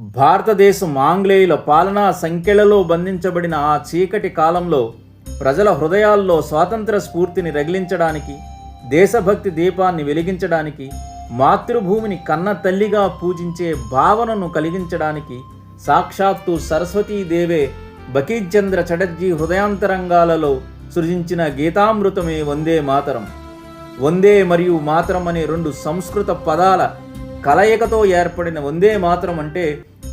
భారతదేశం ఆంగ్లేయుల పాలనా సంఖ్యలలో బంధించబడిన ఆ చీకటి కాలంలో ప్రజల హృదయాల్లో స్వాతంత్ర స్ఫూర్తిని రగిలించడానికి దేశభక్తి దీపాన్ని వెలిగించడానికి మాతృభూమిని కన్న తల్లిగా పూజించే భావనను కలిగించడానికి సాక్షాత్తు సరస్వతీదేవే బకీచంద్ర చటర్జీ హృదయాంతరంగాలలో సృజించిన గీతామృతమే వందే మాతరం. వందే మరియు మాతరం అనే రెండు సంస్కృత పదాల కలయికతో ఏర్పడిన వందే మాత్రం అంటే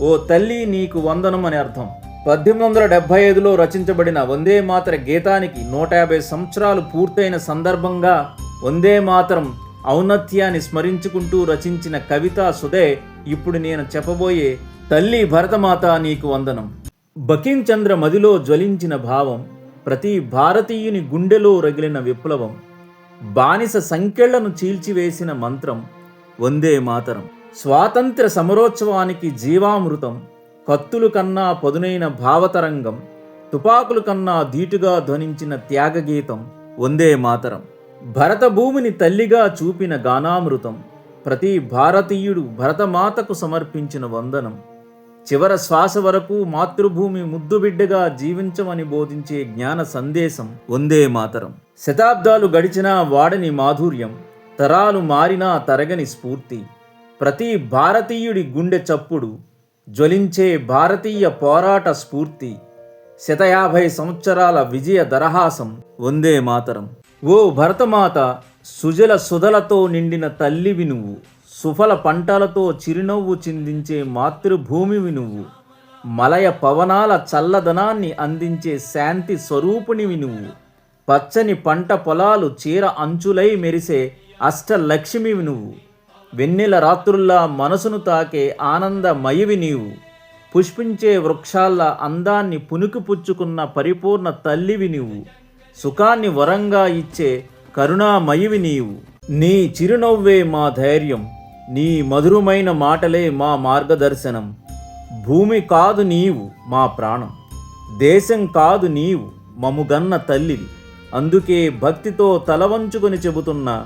ఓ తల్లి నీకు వందనం అని అర్థం. పద్దెనిమిది వందల డెబ్బై ఐదులో రచించబడిన వందే మాతర గీతానికి నూట యాభై సంవత్సరాలు పూర్తయిన సందర్భంగా వందే మాతరం ఔన్నత్యాన్ని స్మరించుకుంటూ రచించిన కవితా సుధే ఇప్పుడు నేను చెప్పబోయే తల్లి భరతమాత నీకు వందనం బకించంద్ర మదిలో జ్వలించిన భావం ప్రతి భారతీయుని గుండెలో రగిలిన విప్లవం బానిస సంఖ్యలను చీల్చివేసిన మంత్రం వందే మాతరం. స్వాతంత్ర సమరోత్సవానికి జీవామృతం కత్తులు కన్నా పదునైన భావతరంగం తుపాకులు కన్నా ధీటుగా ధ్వనించిన త్యాగగీతం వందే మాతరం. భరత భూమిని తల్లిగా చూపిన గానామృతం ప్రతి భారతీయుడు భరతమాతకు సమర్పించిన వందనం. చివర శ్వాస వరకు మాతృభూమి ముద్దుబిడ్డగా జీవించమని బోధించే జ్ఞాన సందేశం వందే మాతరం. శతాబ్దాలు గడిచినా వాడని మాధుర్యం తరాలు మారినా తరగని స్ఫూర్తి. ప్రతి భారతీయుడి గుండె చప్పుడు జ్వలించే భారతీయ పోరాట స్ఫూర్తి. శతయాభై సంవత్సరాల విజయ దరహాసం వందే మాతరం. ఓ భరతమాత సుజల సుధలతో నిండిన తల్లివి నువ్వు. సుఫల పంటలతో చిరునవ్వు చిందించే మాతృభూమివి నువ్వు. మలయ పవనాల చల్లదనాన్ని అందించే శాంతి స్వరూపునివి నువ్వు. పచ్చని పంట పొలాలు చీర అంచులై మెరిసే అష్టలక్ష్మివి నువ్వు. వెన్నెల రాత్రుల్లా మనసును తాకే ఆనందమయవి నీవు. పుష్పించే వృక్షాల అందాన్ని పుణుకు పుచ్చుకున్న పరిపూర్ణ తల్లివి నీవు. సుఖాన్ని వరంగా ఇచ్చే కరుణామయివి నీవు. నీ చిరునవ్వే మా ధైర్యం నీ మధురమైన మాటలే మా మార్గదర్శనం. భూమి కాదు నీవు మా ప్రాణం దేశం కాదు నీవు మముగన్న తల్లివి. అందుకే భక్తితో తలవంచుకొని చెబుతున్న